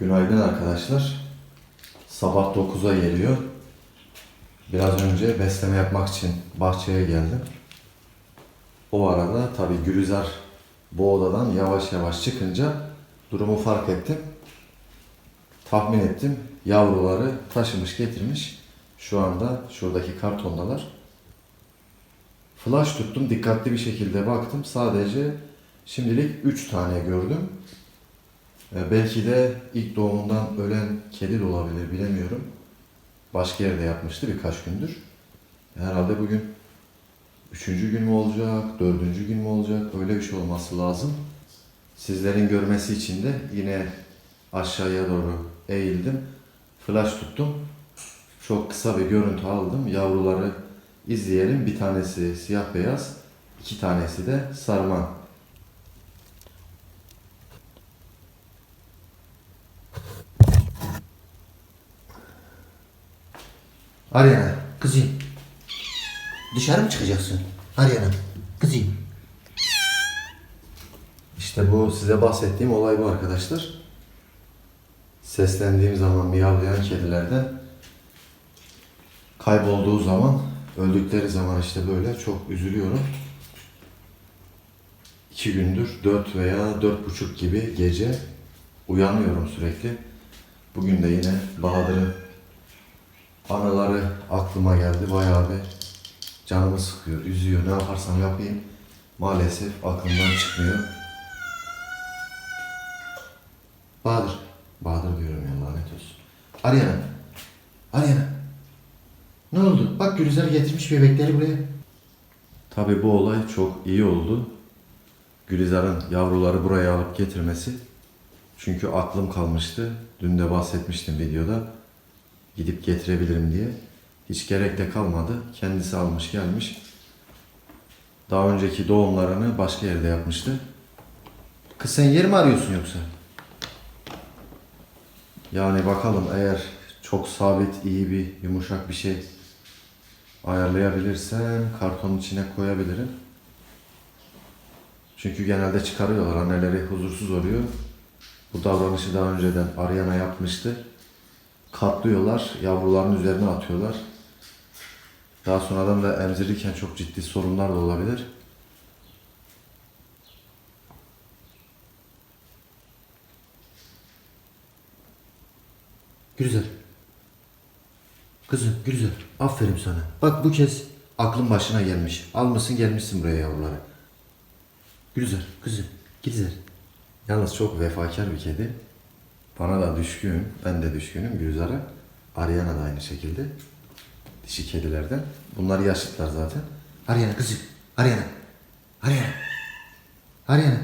Günaydın arkadaşlar. Sabah 9'a geliyor. Biraz önce besleme yapmak için bahçeye geldim. O arada tabi Gülizar bu odadan yavaş yavaş çıkınca durumu fark ettim. Tahmin ettim. Yavruları taşımış getirmiş. Şu anda şuradaki kartondalar. Flash tuttum. Dikkatli bir şekilde baktım. Sadece şimdilik 3 tane gördüm. E, Belki de ilk doğumundan ölen kedi de olabilir bilemiyorum. Başka yerde yapmıştı birkaç gündür. Herhalde bugün üçüncü gün mü olacak, dördüncü gün mü olacak öyle bir şey olması lazım. Sizlerin görmesi için de yine aşağıya doğru eğildim. Flash tuttum. Çok kısa bir görüntü aldım. Yavruları izleyelim. Bir tanesi siyah beyaz, iki tanesi de sarman. Ariana, kızım. Dışarı mı çıkacaksın? Ariana, kızım. İşte bu size bahsettiğim olay bu arkadaşlar. Seslendiğim zaman miyavlayan kedilerden kaybolduğu zaman, öldükleri zaman işte böyle çok üzülüyorum. İki gündür dört veya dört buçuk gibi gece uyanıyorum sürekli. Bugün de yine Bahadır'ın anıları aklıma geldi. Bayağı bir canımı sıkıyor, üzüyor. Ne yaparsam yapayım maalesef aklımdan çıkmıyor. Bahadır. Bahadır diyorum ya lanet olsun. Ariana. Ariana. Ne oldu? Bak Gülizar getirmiş bebekleri buraya. Tabi bu olay çok iyi oldu. Gülizar'ın yavruları buraya alıp getirmesi. Çünkü aklım kalmıştı. Dün de bahsetmiştim videoda. Gidip getirebilirim diye. Hiç gerek de kalmadı. Kendisi almış gelmiş. Daha önceki doğumlarını başka yerde yapmıştı. Kız sen yer mi arıyorsun yoksa? Yani bakalım eğer çok sabit, iyi bir, yumuşak bir şey ayarlayabilirsem kartonun içine koyabilirim. Çünkü genelde çıkarıyorlar. Anneleri huzursuz oluyor. Bu davranışı daha önceden Ariana yapmıştı. Katlıyorlar, yavruların üzerine atıyorlar. Daha sonradan da emzirirken çok ciddi sorunlar da olabilir. Gülizar. Kızım Gülizar. Aferin sana. Bak bu kez aklın başına gelmiş. Almışsın gelmişsin buraya yavruları. Gülizar. Kızım. Gülizar. Yalnız çok vefakar bir kedi. Bana da düşkün, ben de düşkünüm Gülzar'a. Ariana da aynı şekilde. Dişi kedilerden. Bunlar yaşıtlar zaten. Ariana kızım. Ariana. Ariana. Ariana.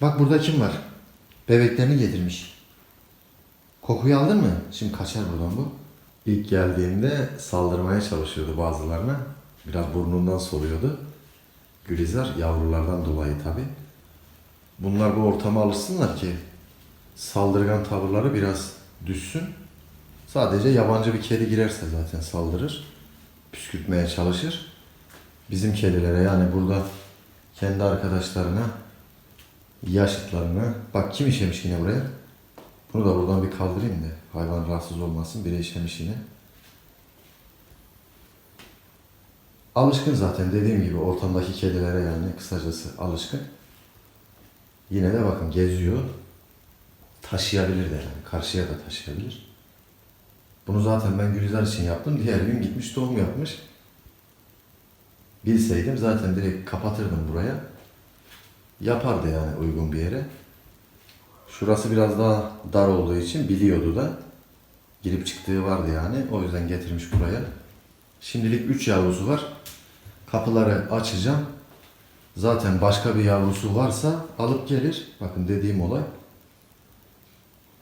Bak burada kim var? Bebeklerini getirmiş. Kokuyu aldın mı? Şimdi kaçar buradan bu. İlk geldiğimde saldırmaya çalışıyordu bazılarına. Biraz burnundan soluyordu. Gülizar yavrulardan dolayı tabi. Bunlar bu ortama alışsınlar ki saldırgan tavırları biraz düşsün. Sadece yabancı bir kedi girerse zaten saldırır. Püskürtmeye çalışır. Bizim kedilere yani burada kendi arkadaşlarına, yaşıtlarına. Bak kim işemiş yine buraya? Bunu da buradan bir kaldırayım da hayvan rahatsız olmasın. Biri işemiş yine. Alışkın zaten dediğim gibi ortamdaki kedilere yani kısacası alışkın. Yine de bakın geziyor. Taşıyabilir de yani. Karşıya da taşıyabilir. Bunu zaten ben Gülizar için yaptım. Diğer gün gitmiş doğum yapmış. Bilseydim zaten direkt kapatırdım buraya. Yapardı yani uygun bir yere. Şurası biraz daha dar olduğu için biliyordu da. Girip çıktığı vardı yani. O yüzden getirmiş buraya. Şimdilik 3 yavrusu var. Kapıları açacağım. Zaten başka bir yavrusu varsa alıp gelir. Bakın dediğim olay.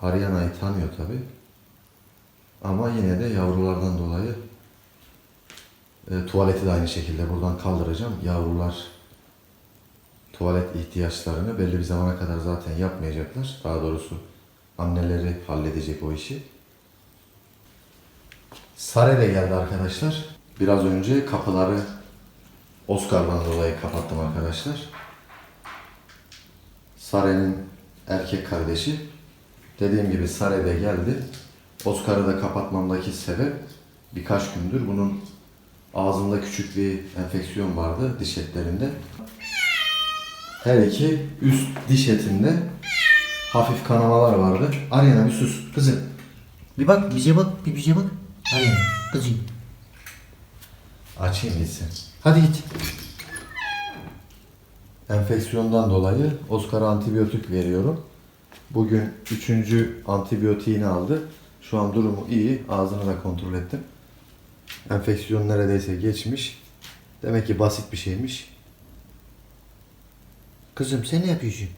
Ariana'yı tanıyor tabi. Ama yine de yavrulardan dolayı e, tuvaleti de aynı şekilde buradan kaldıracağım. Yavrular tuvalet ihtiyaçlarını belli bir zamana kadar zaten yapmayacaklar. Daha doğrusu anneleri halledecek o işi. Sare de geldi arkadaşlar. Biraz önce kapıları Oscar'dan dolayı kapattım arkadaşlar. Sare'nin erkek kardeşi Dediğim gibi Sare'de geldi. Oscar'ı da kapatmamdaki sebep birkaç gündür bunun ağzında küçük bir enfeksiyon vardı diş etlerinde. Her iki üst diş etinde hafif kanamalar vardı. Aryana bir sus kızım. Bir bak bize bak bir bize bak. Aryana kızım. Açayım gitsin. Hadi git. Enfeksiyondan dolayı Oscar'a antibiyotik veriyorum. Bugün üçüncü antibiyotiğini aldı. Şu an durumu iyi. Ağzını da kontrol ettim. Enfeksiyon neredeyse geçmiş. Demek ki basit bir şeymiş. Kızım sen ne yapıyorsun?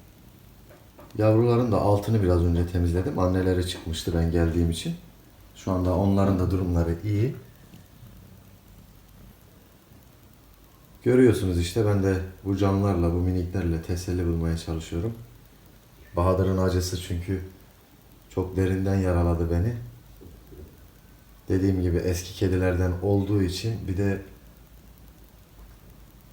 Yavruların da altını biraz önce temizledim. Anneleri çıkmıştı ben geldiğim için. Şu anda onların da durumları iyi. Görüyorsunuz işte ben de bu canlarla, bu miniklerle teselli bulmaya çalışıyorum. Bahadır'ın acısı çünkü çok derinden yaraladı beni. Dediğim gibi eski kedilerden olduğu için bir de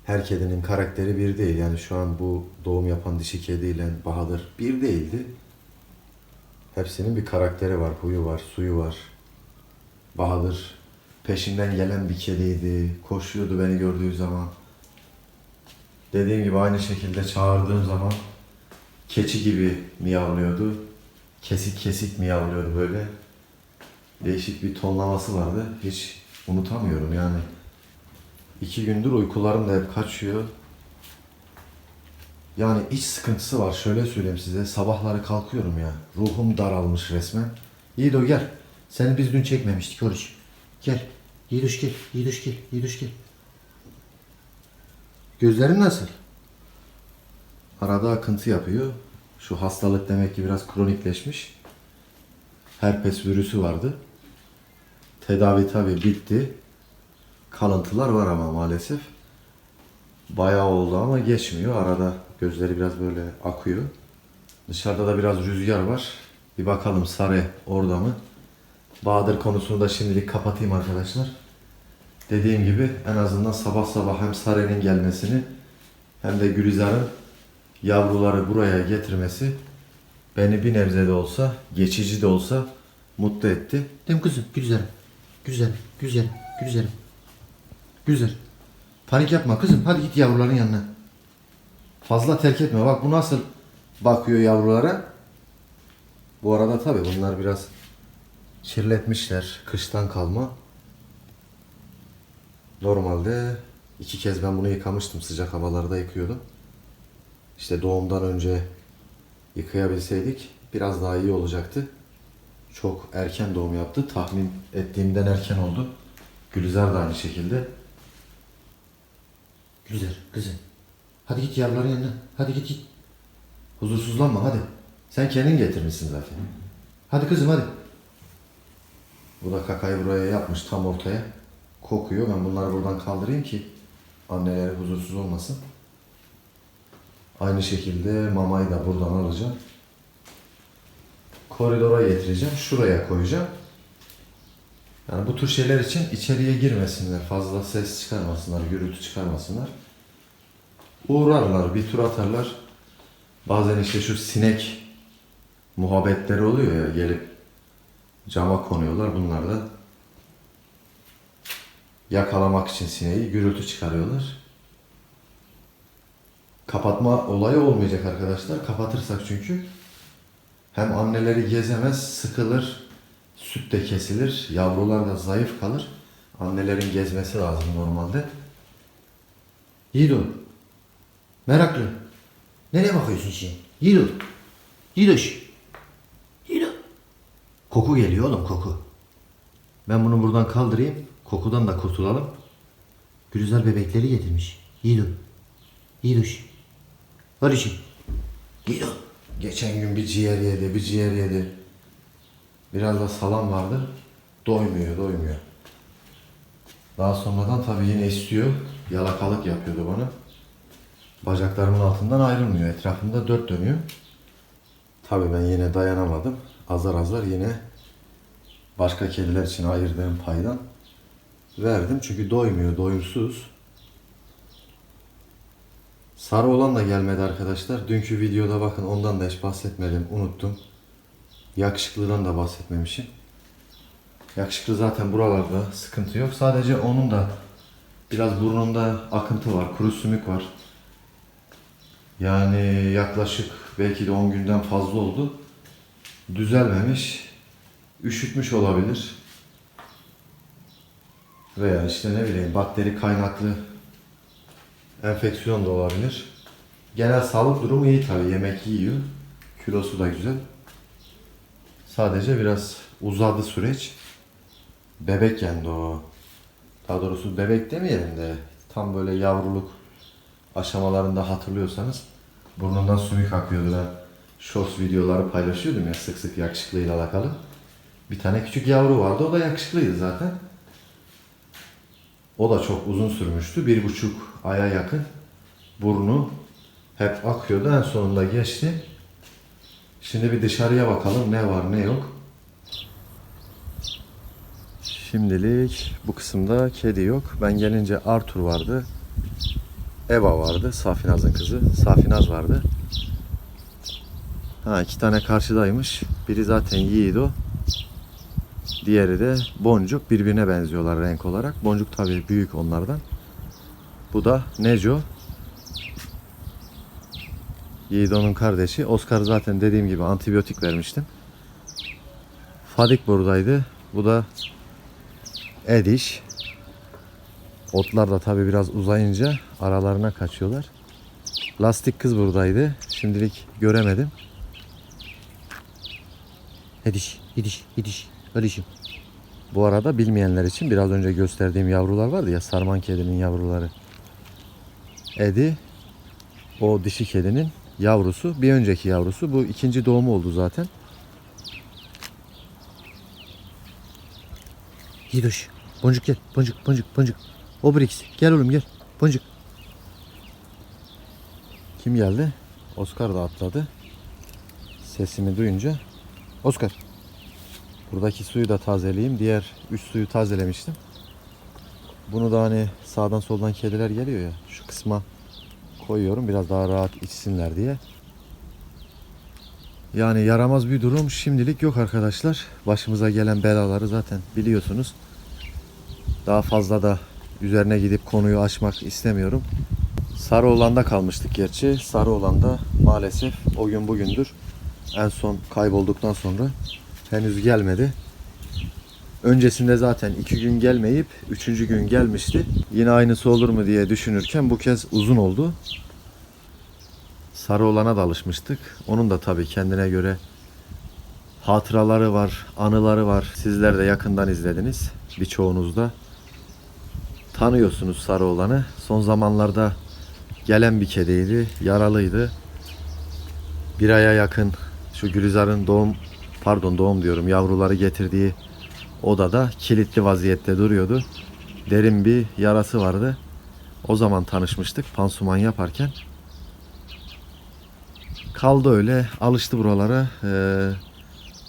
her kedinin karakteri bir değil. Yani şu an bu doğum yapan dişi kediyle Bahadır bir değildi. Hepsinin bir karakteri var, huyu var, suyu var. Bahadır peşinden gelen bir kediydi. Koşuyordu beni gördüğü zaman. Dediğim gibi aynı şekilde çağırdığım zaman keçi gibi miyavlıyordu. Kesik kesik miyavlıyordu böyle. Değişik bir tonlaması vardı. Hiç unutamıyorum yani. İki gündür uykularım da hep kaçıyor. Yani iç sıkıntısı var. Şöyle söyleyeyim size. Sabahları kalkıyorum ya. Ruhum daralmış resmen. Yiğido gel. Seni biz dün çekmemiştik oruç. Gel. Yiğidoş gel. Yiğidoş gel. Yiğidoş gel. Gözlerin nasıl? Arada akıntı yapıyor. Şu hastalık demek ki biraz kronikleşmiş. Herpes virüsü vardı. Tedavi tabi bitti. Kalıntılar var ama maalesef. Bayağı oldu ama geçmiyor. Arada gözleri biraz böyle akıyor. Dışarıda da biraz rüzgar var. Bir bakalım Sare orada mı? Bahadır konusunu da şimdilik kapatayım arkadaşlar. Dediğim gibi en azından sabah sabah hem Sare'nin gelmesini hem de Gülizar'ın yavruları buraya getirmesi beni bir nebze de olsa, geçici de olsa mutlu etti. Değil mi kızım? Güzelim. Güzelim. Güzelim. Güzelim. Güzel. Panik yapma kızım. Hadi git yavruların yanına. Fazla terk etme. Bak bu nasıl bakıyor yavrulara. Bu arada tabii bunlar biraz kirletmişler. Kıştan kalma. Normalde iki kez ben bunu yıkamıştım. Sıcak havalarda yıkıyordum. İşte doğumdan önce yıkayabilseydik biraz daha iyi olacaktı. Çok erken doğum yaptı. Tahmin ettiğimden erken oldu. Gülizar da aynı şekilde. Güzel kızım. Hadi git yavruların yanına. Hadi git git. Huzursuzlanma hadi. Sen kendin getirmişsin zaten. Hadi kızım hadi. Bu da kakayı buraya yapmış tam ortaya. Kokuyor. Ben bunları buradan kaldırayım ki anneleri huzursuz olmasın. Aynı şekilde mamayı da buradan alacağım. Koridora getireceğim. Şuraya koyacağım. Yani bu tür şeyler için içeriye girmesinler. Fazla ses çıkarmasınlar, gürültü çıkarmasınlar. Uğrarlar, bir tur atarlar. Bazen işte şu sinek muhabbetleri oluyor ya gelip cama konuyorlar. Bunlar da yakalamak için sineği gürültü çıkarıyorlar. Kapatma olayı olmayacak arkadaşlar. Kapatırsak çünkü hem anneleri gezemez, sıkılır, süt de kesilir, yavrular da zayıf kalır. Annelerin gezmesi lazım normalde. Yiğido. Meraklı. Nereye bakıyorsun sen? Yiğido. Yiğidoş. Yiğido. Koku geliyor oğlum koku. Ben bunu buradan kaldırayım. Kokudan da kurtulalım. Gülizar bebekleri getirmiş. Yiğido. Yiğidoş. Barış'ım. Yiğido. Geçen gün bir ciğer yedi, bir ciğer yedi. Biraz da salam vardı. Doymuyor, doymuyor. Daha sonradan tabii yine istiyor. Yalakalık yapıyordu bana. Bacaklarımın altından ayrılmıyor. Etrafımda dört dönüyor. Tabii ben yine dayanamadım. Azar azar yine başka kediler için ayırdığım paydan verdim. Çünkü doymuyor, doyumsuz. Sarı olan da gelmedi arkadaşlar. Dünkü videoda bakın ondan da hiç bahsetmedim, unuttum. yakışıklıdan da bahsetmemişim. Yakışıklı zaten buralarda sıkıntı yok. Sadece onun da biraz burnunda akıntı var, kuru sümük var. Yani yaklaşık belki de 10 günden fazla oldu. Düzelmemiş. Üşütmüş olabilir. Veya işte ne bileyim bakteri kaynaklı enfeksiyon da olabilir. Genel sağlık durumu iyi tabii. Yemek yiyor. Kilosu da güzel. Sadece biraz uzadı süreç. Bebek yendi o. Daha doğrusu bebek demeyelim de tam böyle yavruluk aşamalarında hatırlıyorsanız burnundan sümük akıyordu. Ben shorts videoları paylaşıyordum ya sık sık yakışıklıyla alakalı. Bir tane küçük yavru vardı. O da yakışıklıydı zaten. O da çok uzun sürmüştü. Bir buçuk aya yakın. Burnu hep akıyordu. En sonunda geçti. Şimdi bir dışarıya bakalım ne var ne yok. Şimdilik bu kısımda kedi yok. Ben gelince Arthur vardı. Eva vardı. Safinaz'ın kızı. Safinaz vardı. Ha iki tane karşıdaymış. Biri zaten Yiğido. Diğeri de Boncuk. Birbirine benziyorlar renk olarak. Boncuk tabii büyük onlardan. Bu da Neco. Yiğido'nun kardeşi. Oscar zaten dediğim gibi antibiyotik vermiştim. Fadik buradaydı. Bu da Ediş. Otlar da tabii biraz uzayınca aralarına kaçıyorlar. Lastik kız buradaydı. Şimdilik göremedim. Ediş, Ediş, Ediş. Edişim. Bu arada bilmeyenler için biraz önce gösterdiğim yavrular vardı ya sarman kedinin yavruları. Edi o dişi kedinin yavrusu. Bir önceki yavrusu. Bu ikinci doğumu oldu zaten. Yidoş. Boncuk gel. Boncuk, boncuk, boncuk. Obrix. Gel oğlum gel. Boncuk. Kim geldi? Oscar da atladı. Sesimi duyunca. Oscar. Buradaki suyu da tazeleyeyim. Diğer üç suyu tazelemiştim. Bunu da hani sağdan soldan kediler geliyor ya. Şu kısma koyuyorum biraz daha rahat içsinler diye. Yani yaramaz bir durum şimdilik yok arkadaşlar. Başımıza gelen belaları zaten biliyorsunuz. Daha fazla da üzerine gidip konuyu açmak istemiyorum. Sarıoğlan'da kalmıştık gerçi. Sarıoğlan'da maalesef o gün bugündür en son kaybolduktan sonra henüz gelmedi. Öncesinde zaten iki gün gelmeyip üçüncü gün gelmişti. Yine aynısı olur mu diye düşünürken bu kez uzun oldu. Sarı olana da alışmıştık. Onun da tabii kendine göre hatıraları var, anıları var. Sizler de yakından izlediniz. Birçoğunuz da tanıyorsunuz sarı olanı. Son zamanlarda gelen bir kediydi, yaralıydı. Bir aya yakın şu Gülizar'ın doğum, pardon doğum diyorum, yavruları getirdiği odada kilitli vaziyette duruyordu. Derin bir yarası vardı. O zaman tanışmıştık pansuman yaparken. Kaldı öyle, alıştı buralara. Ee,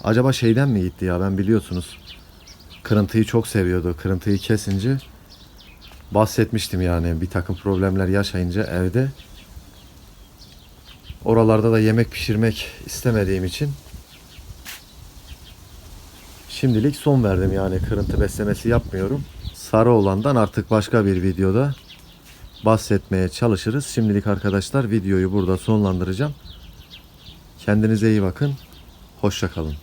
acaba şeyden mi gitti ya ben biliyorsunuz. Kırıntıyı çok seviyordu. Kırıntıyı kesince bahsetmiştim yani bir takım problemler yaşayınca evde. Oralarda da yemek pişirmek istemediğim için Şimdilik son verdim yani kırıntı beslemesi yapmıyorum. Sarı olandan artık başka bir videoda bahsetmeye çalışırız. Şimdilik arkadaşlar videoyu burada sonlandıracağım. Kendinize iyi bakın. Hoşça kalın.